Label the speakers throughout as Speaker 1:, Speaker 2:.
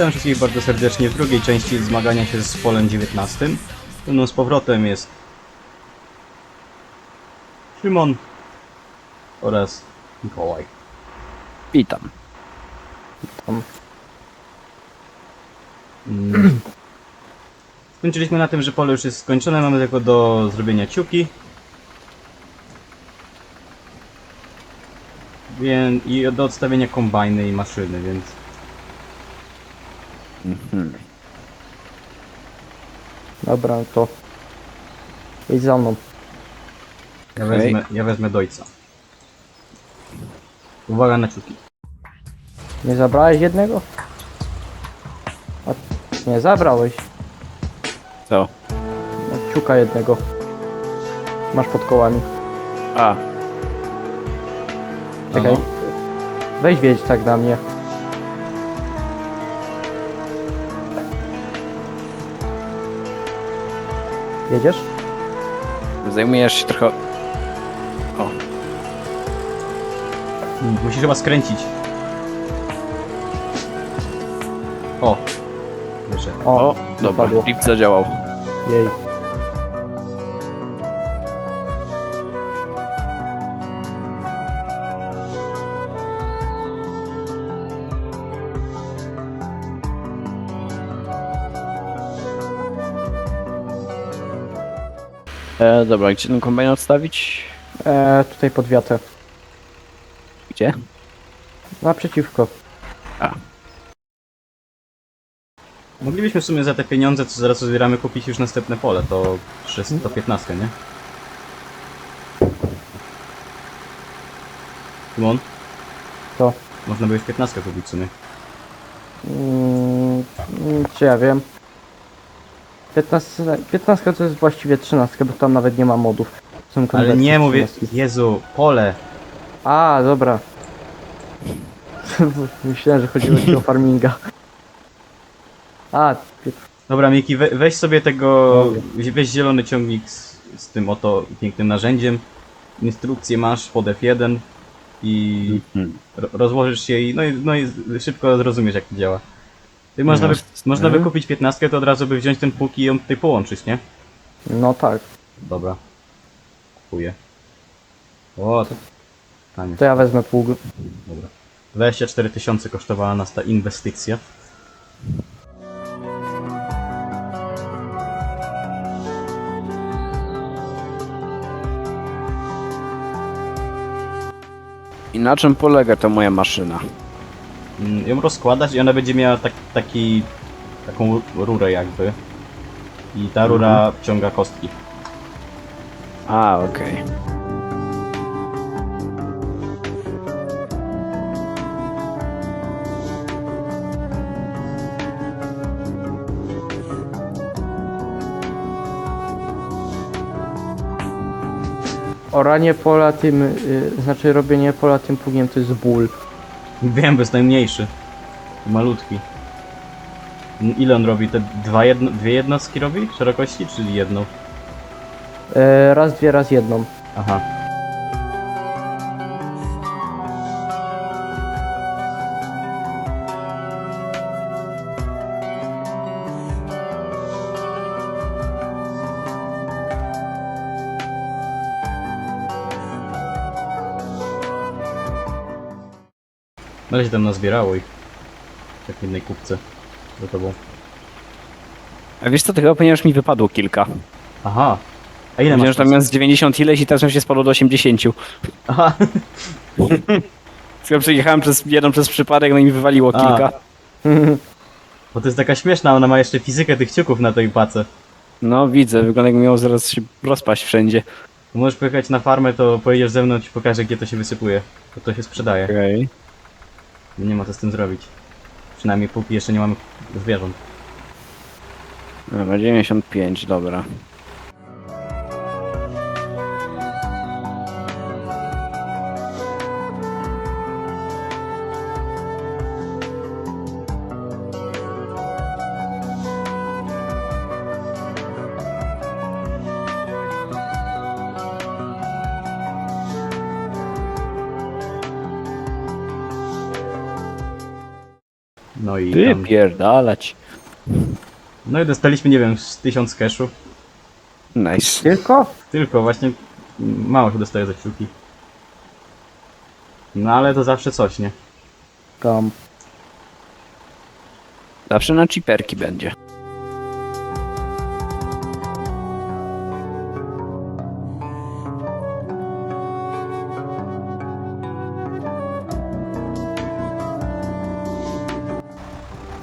Speaker 1: Witam wszystkich bardzo serdecznie w drugiej części zmagania się z polem 19. Ze mną z powrotem jest Szymon oraz Mikołaj.
Speaker 2: Witam.
Speaker 3: Tam.
Speaker 1: Mm. Skończyliśmy na tym, że pole już jest skończone, mamy tylko do zrobienia ciuki. Więc, I do odstawienia kombajny i maszyny, więc
Speaker 2: Mhm.
Speaker 3: Dobra, to idź za mną.
Speaker 1: ja
Speaker 2: Okej.
Speaker 1: wezmę, ja wezmę dojca. Uwaga na ciuki.
Speaker 3: Nie zabrałeś jednego? A, nie, zabrałeś.
Speaker 2: Co?
Speaker 3: No, Ciuka jednego. Masz pod kołami.
Speaker 2: A,
Speaker 3: Czekaj.
Speaker 1: No.
Speaker 3: Weź wiedź tak na mnie. Jedziesz?
Speaker 2: zajmujesz się trochę... O,
Speaker 1: Musisz chyba skręcić. O! Wyszedł.
Speaker 3: O,
Speaker 2: o, dobra, lift zadziałał.
Speaker 3: Jej.
Speaker 2: E, dobra, gdzie ten kombajn odstawić?
Speaker 3: E, tutaj pod wiatę.
Speaker 2: Gdzie?
Speaker 3: Naprzeciwko.
Speaker 1: Moglibyśmy w sumie za te pieniądze, co zaraz zbieramy, kupić już następne pole. To 6, to 15, nie? Simon?
Speaker 3: To.
Speaker 1: Można by już 15 kupić w sumie.
Speaker 3: Mm, mm, czy ja wiem? 15, 15 to jest właściwie 13, bo tam nawet nie ma modów. Są
Speaker 1: Ale
Speaker 3: konwersje
Speaker 1: nie mówię,
Speaker 3: 13.
Speaker 1: Jezu, pole!
Speaker 3: A, dobra. Myślałem, że chodziło ci o farminga. A,
Speaker 1: Dobra, Miki, we, weź sobie tego, weź zielony ciągnik z, z tym oto pięknym narzędziem. Instrukcję masz pod F1 i
Speaker 2: Mhm.
Speaker 1: ro, rozłożysz się i no, i no i szybko zrozumiesz jak to działa. Ty można, by, można by kupić 15, to od razu by wziąć ten pług i ją tutaj połączyć, nie?
Speaker 3: no tak.
Speaker 1: Dobra. Kupuję. O, to tanie.
Speaker 3: To ja wezmę pług.
Speaker 1: Dobra. 24 tysiące kosztowała nas ta inwestycja.
Speaker 2: I na czym polega ta moja maszyna?
Speaker 1: Mm, Ją rozkładać i ona będzie miała tak, taki, taką rurę jakby. I ta rura wciąga kostki.
Speaker 2: A, okej.
Speaker 3: Oranie pola tym, y, znaczy robienie pola tym pługiem to jest ból.
Speaker 1: Wiem, bo jest najmniejszy. Malutki. Ile on robi? Te dwa jedno, dwie jednostki robi? Szerokości? Czyli jedną?
Speaker 3: E, raz, dwie, raz jedną.
Speaker 1: Aha. No się tam nazbierało ich. Tak w jednej kupce. Do tobą.
Speaker 2: A wiesz co, tego ponieważ mi wypadło kilka.
Speaker 1: Aha. A ile masz?
Speaker 2: że tam miałem z 90 ileś i teraz mi się spadło do 80.
Speaker 1: Aha.
Speaker 2: Tylko przejechałem przez jedną przez przypadek, no i mi wywaliło
Speaker 1: A.
Speaker 2: kilka.
Speaker 1: Bo to jest taka śmieszna, ona ma jeszcze fizykę tych ciuków na tej pace.
Speaker 2: No widzę, wygląda jakby miało zaraz się rozpaść wszędzie.
Speaker 1: Możesz pojechać na farmę, to pojedziesz ze mną, ci pokażę, gdzie to się wysypuje. To to się sprzedaje.
Speaker 2: Okej.
Speaker 1: Nie ma co z tym zrobić. Przynajmniej póki jeszcze nie mamy zwierząt.
Speaker 2: Dobra, 95, dobra.
Speaker 1: No i tam,
Speaker 2: Wypierdalać.
Speaker 1: No i dostaliśmy, nie wiem, z 1000 cashów.
Speaker 2: Nice.
Speaker 3: Tylko?
Speaker 1: Tylko właśnie mało się dostaje za kciuki. No ale to zawsze coś, nie?
Speaker 3: Tam.
Speaker 2: Zawsze na chiperki będzie.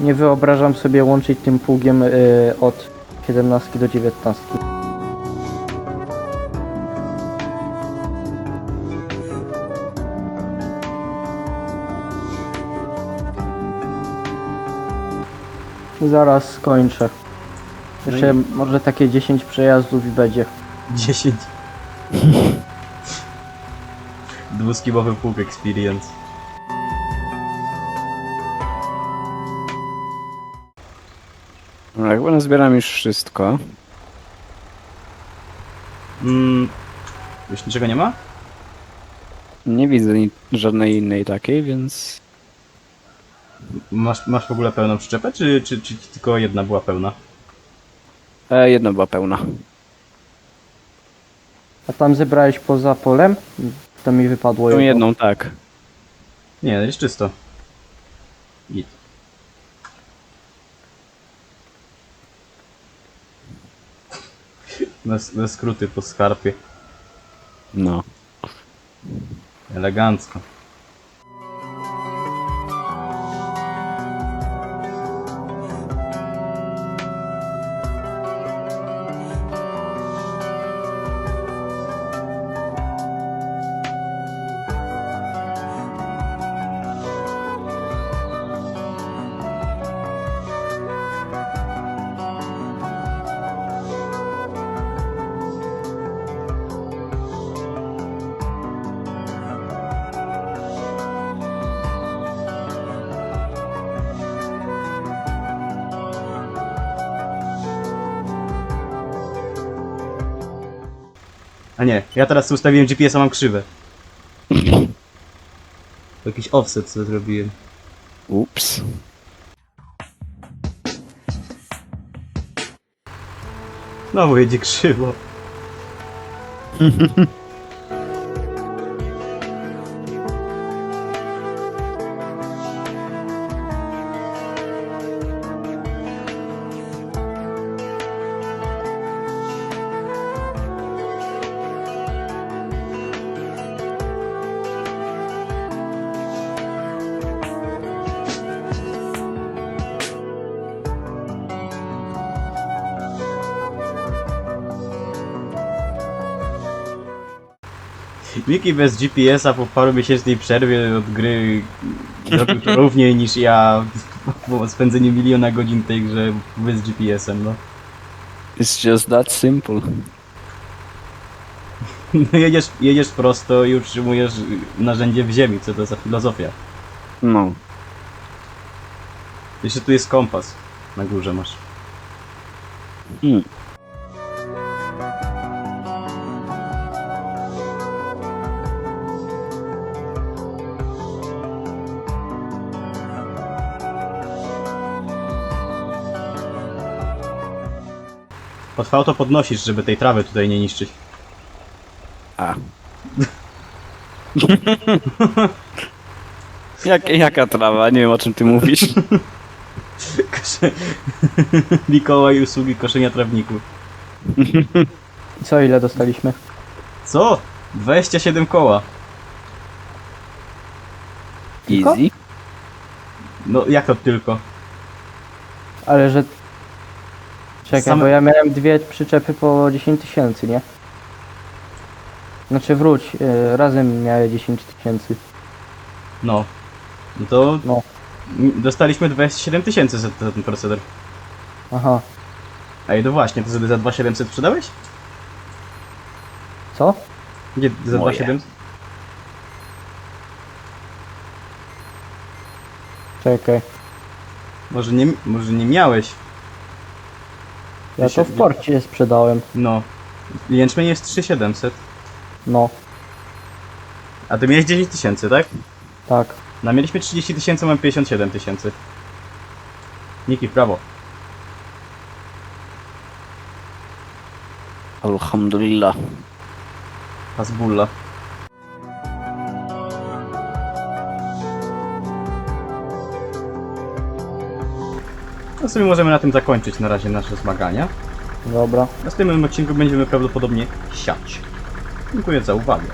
Speaker 3: Nie wyobrażam sobie łączyć tym pługiem y, od 17 do 19. Zaraz skończę. Jeszcze może takie 10 przejazdów i będzie.
Speaker 1: 10. Dwuskibowy pług experience.
Speaker 2: No, chyba nazbieram już wszystko.
Speaker 1: Mm, już niczego nie ma?
Speaker 2: Nie widzę ni- żadnej innej takiej, więc...
Speaker 1: Masz, masz w ogóle pełną przyczepę, czy, czy, czy tylko jedna była pełna?
Speaker 2: E, jedna była pełna.
Speaker 3: A tam zebrałeś poza polem? To mi wypadło
Speaker 2: Tą
Speaker 3: jedno.
Speaker 2: jedną tak.
Speaker 1: Nie, jest czysto. Git. Na, na skróty po skarpie.
Speaker 2: No.
Speaker 1: Elegancko. A nie, ja teraz ustawiłem GPS-a, mam krzywe. Jakiś offset sobie zrobiłem.
Speaker 2: Ups.
Speaker 1: Znowu jedzie krzywo. Miki bez GPS-a po paru miesięcznej przerwie od gry zrobił to równiej niż ja po spędzeniu miliona godzin tej grze bez GPS-em, no.
Speaker 2: It's just that simple.
Speaker 1: No jedziesz, jedziesz prosto i utrzymujesz narzędzie w ziemi, co to za filozofia.
Speaker 2: No.
Speaker 1: Jeszcze tu jest kompas. Na górze masz.
Speaker 2: Hmm.
Speaker 1: Pod to podnosisz, żeby tej trawy tutaj nie niszczyć.
Speaker 2: A. Jak, jaka trawa? Nie wiem o czym ty mówisz.
Speaker 1: Kosze... Mikołaj usługi koszenia trawników.
Speaker 3: I co, ile dostaliśmy?
Speaker 1: Co? 27 koła.
Speaker 2: Easy.
Speaker 1: No jak to tylko?
Speaker 3: Ale że... Czekaj,
Speaker 1: Same-
Speaker 3: bo ja miałem dwie przyczepy po 10 tysięcy, nie? Znaczy wróć, y, razem miały 10 tysięcy.
Speaker 1: No. No to
Speaker 3: No.
Speaker 1: m- dostaliśmy 27 tysięcy za, za ten proceder.
Speaker 3: Aha.
Speaker 1: Ej, no właśnie, to sobie za 2700 sprzedałeś?
Speaker 3: Co?
Speaker 1: Nie, za
Speaker 2: Moje.
Speaker 1: 2700?
Speaker 3: Czekaj.
Speaker 1: Może nie, może nie miałeś.
Speaker 3: Ja to w porcie sprzedałem.
Speaker 1: No. Jęczmień jest 3700.
Speaker 3: No,
Speaker 1: A ty miałeś 10 tysięcy, tak?
Speaker 3: tak.
Speaker 1: No mieliśmy 30 tysięcy, mam 57 tysięcy. Niki w prawo.
Speaker 2: Alhamdulillah.
Speaker 1: Hasbulla. No sobie możemy na tym zakończyć na razie nasze zmagania.
Speaker 3: Dobra.
Speaker 1: W następnym odcinku będziemy prawdopodobnie siać. Dziękuję za uwagę.